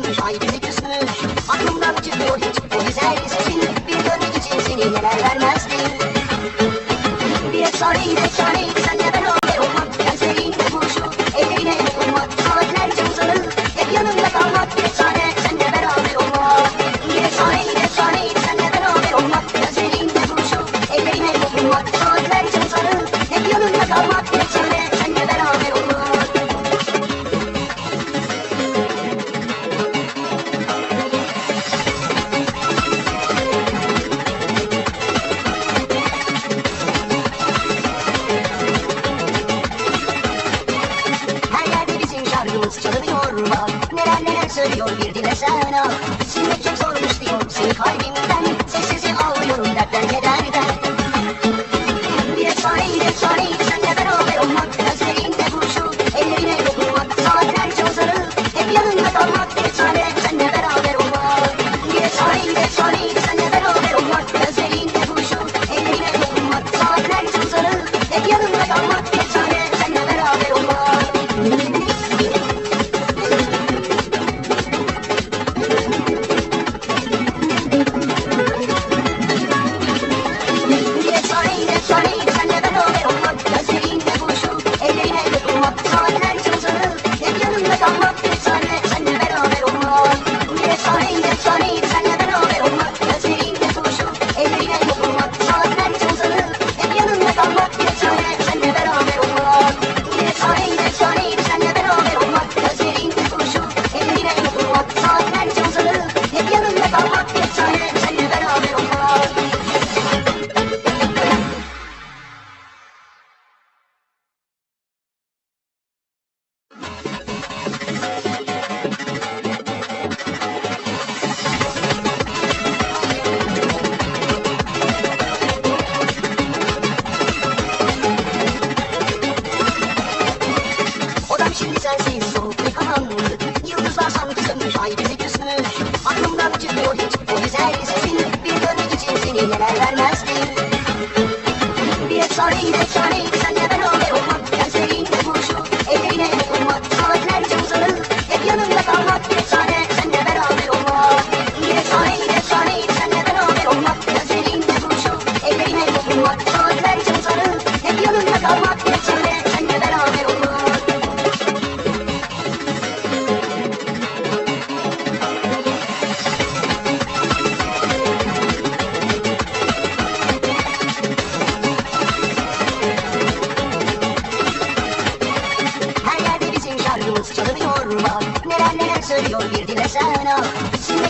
yatmış aydınlık ısmış Aklımdan çıkmıyor hiç bu güzel sesin Bir dönmek için seni neler vermezdim. Bir efsaneydi efsaneydi な新月をソうルしてよ世界みんなの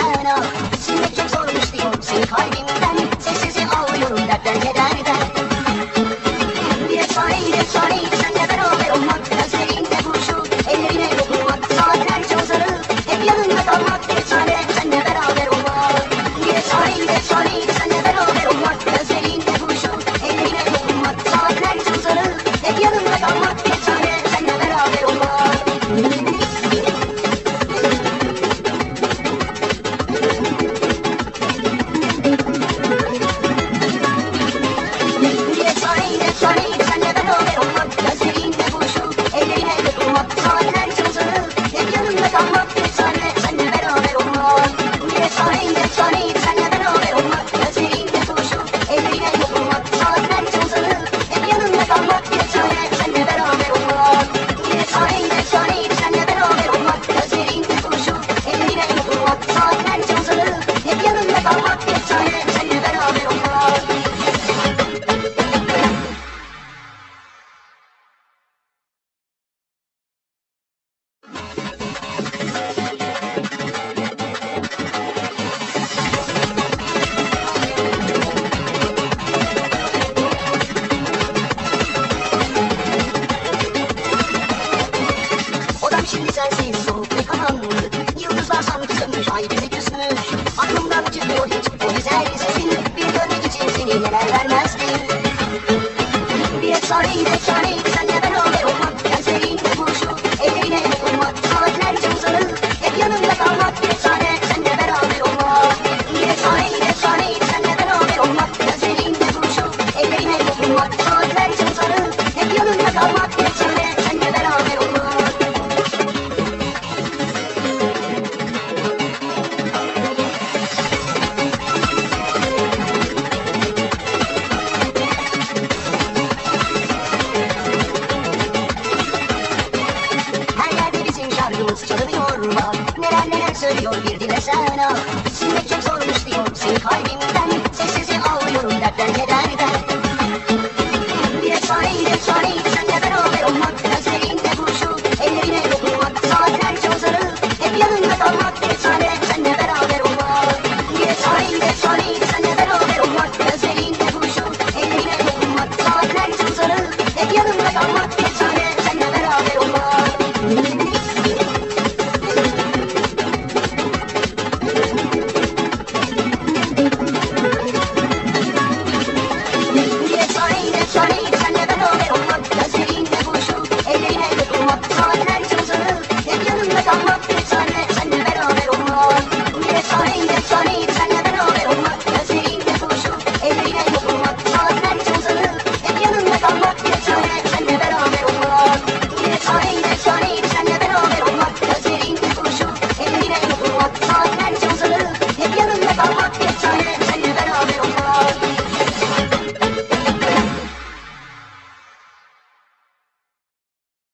sen al Silmek çok zormuş diyor Seni kalbimden Be a sorry, be a sorry. No.